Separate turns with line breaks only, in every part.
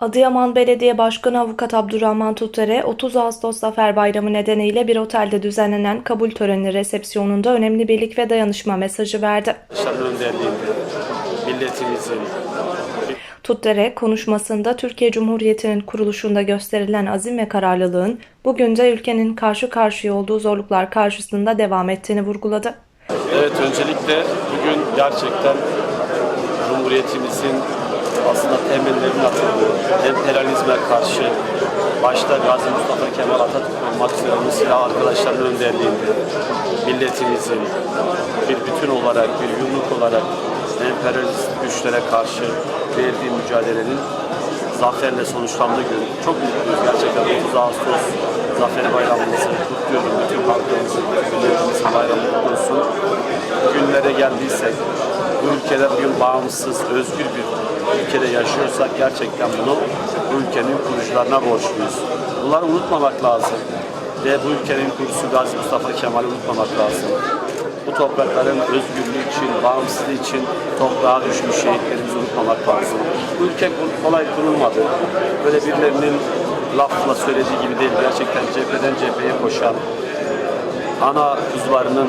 Adıyaman Belediye Başkanı Avukat Abdurrahman Tutere, 30 Ağustos Zafer Bayramı nedeniyle bir otelde düzenlenen kabul töreni resepsiyonunda önemli birlik ve dayanışma mesajı verdi.
Milletimizin
Tuttere konuşmasında Türkiye Cumhuriyeti'nin kuruluşunda gösterilen azim ve kararlılığın bugün de ülkenin karşı karşıya olduğu zorluklar karşısında devam ettiğini vurguladı.
evet öncelikle bugün gerçekten Cumhuriyetimizin aslında temellerinin atıldığı emperyalizme karşı başta Gazi Mustafa Kemal Atatürk olmak üzere onun silah arkadaşlarının önderliğinde milletimizin bir bütün olarak, bir yumruk olarak emperyalist güçlere karşı verdiği mücadelenin zaferle sonuçlandığı gün çok mutluyuz. Gerçekten 30 Ağustos Zafer Bayramımızı kutluyorum. Bütün halkımızın, milletimizin bayramı kutlu olsun. Günlere geldiysek, bu ülkede bugün bağımsız, özgür bir ülkede yaşıyorsak gerçekten bunu bu ülkenin kurucularına borçluyuz. Bunları unutmamak lazım. Ve bu ülkenin kurucusu Gazi Mustafa Kemal'i unutmamak lazım. Bu toprakların özgürlüğü için, bağımsızlığı için toprağa düşmüş şehitlerimizi unutmamak lazım. Bu ülke kolay kurulmadı. Böyle birilerinin lafla söylediği gibi değil. Gerçekten cepheden cepheye koşan, ana kuzularının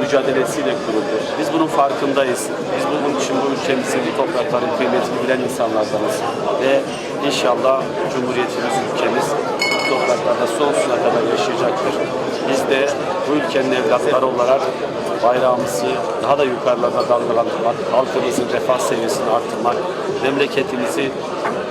mücadelesiyle kuruldu. Biz bunun farkındayız. Biz bunun için bu ülkemizin, bu toprakların kıymetini bilen insanlardanız. Ve inşallah Cumhuriyetimiz, ülkemiz topraklarda sonsuza kadar yaşayacaktır. Biz de bu ülkenin evlatları olarak bayrağımızı daha da yukarılarda dalgalandırmak, halkımızın refah seviyesini arttırmak, memleketimizi,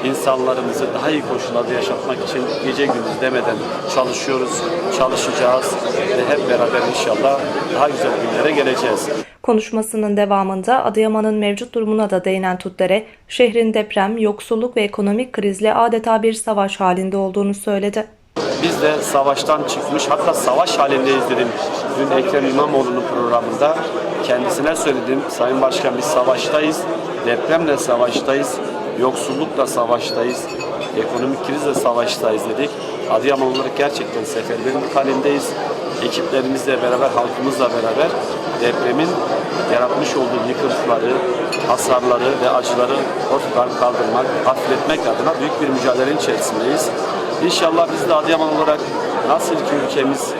insanlarımızı daha iyi koşullarda yaşatmak için gece gündüz demeden çalışıyoruz, çalışacağız ve hep beraber inşallah daha güzel günlere geleceğiz.
Konuşmasının devamında Adıyaman'ın mevcut durumuna da değinen Tuttere, şehrin deprem, yoksulluk ve ekonomik krizle adeta bir savaş halinde olduğunu söyledi.
Biz de savaştan çıkmış, hatta savaş halindeyiz dedim. Dün Ekrem İmamoğlu'nun programında kendisine söyledim. Sayın Başkan biz savaştayız, depremle savaştayız, yoksullukla savaştayız, ekonomik krizle savaştayız dedik. Adıyaman olarak gerçekten seferberlik halindeyiz. Ekiplerimizle beraber, halkımızla beraber depremin yaratmış olduğu yıkıntıları, hasarları ve acıları ortadan kaldırmak, hafifletmek adına büyük bir mücadelenin içerisindeyiz. İnşallah biz de Adıyaman olarak nasıl ki ülkemiz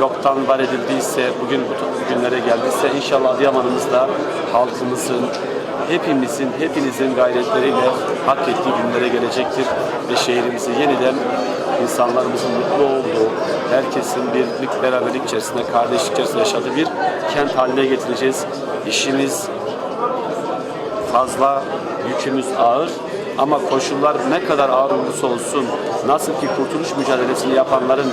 yoktan var edildiyse, bugün bu günlere geldiyse inşallah Adıyaman'ımız da halkımızın, hepimizin, hepinizin gayretleriyle hak ettiği günlere gelecektir ve şehrimizi yeniden insanlarımızın mutlu olduğu, herkesin birlik, beraberlik içerisinde, kardeşlik içerisinde yaşadığı bir kent haline getireceğiz. İşimiz fazla, yükümüz ağır ama koşullar ne kadar ağır olursa olsun, nasıl ki kurtuluş mücadelesini yapanların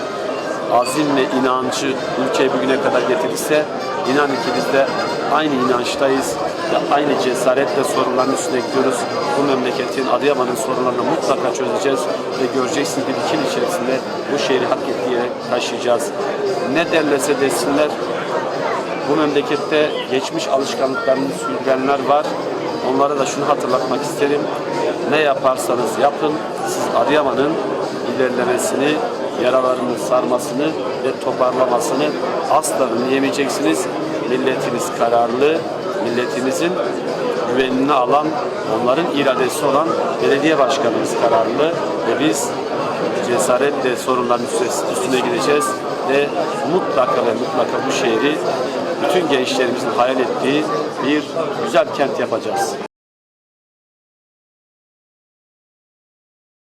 azim ve inancı ülkeyi bugüne kadar getirirse, inanın ki biz de aynı inançtayız ve aynı cesaretle sorunların üstüne gidiyoruz. Bu memleketin, Adıyaman'ın sorunlarını mutlaka çözeceğiz ve göreceksiniz bir iki içerisinde bu şehri hak ettiği taşıyacağız. Ne derlerse desinler, bu memlekette geçmiş alışkanlıklarını sürdürenler var. Onlara da şunu hatırlatmak isterim. Ne yaparsanız yapın, siz Adıyaman'ın ilerlemesini, yaralarını sarmasını ve toparlamasını asla önleyemeyeceksiniz. Milletimiz kararlı, milletimizin güvenini alan, onların iradesi olan belediye başkanımız kararlı ve biz cesaretle sorunların üstüne, gideceğiz ve mutlaka ve mutlaka bu şehri bütün gençlerimizin hayal ettiği bir güzel kent yapacağız.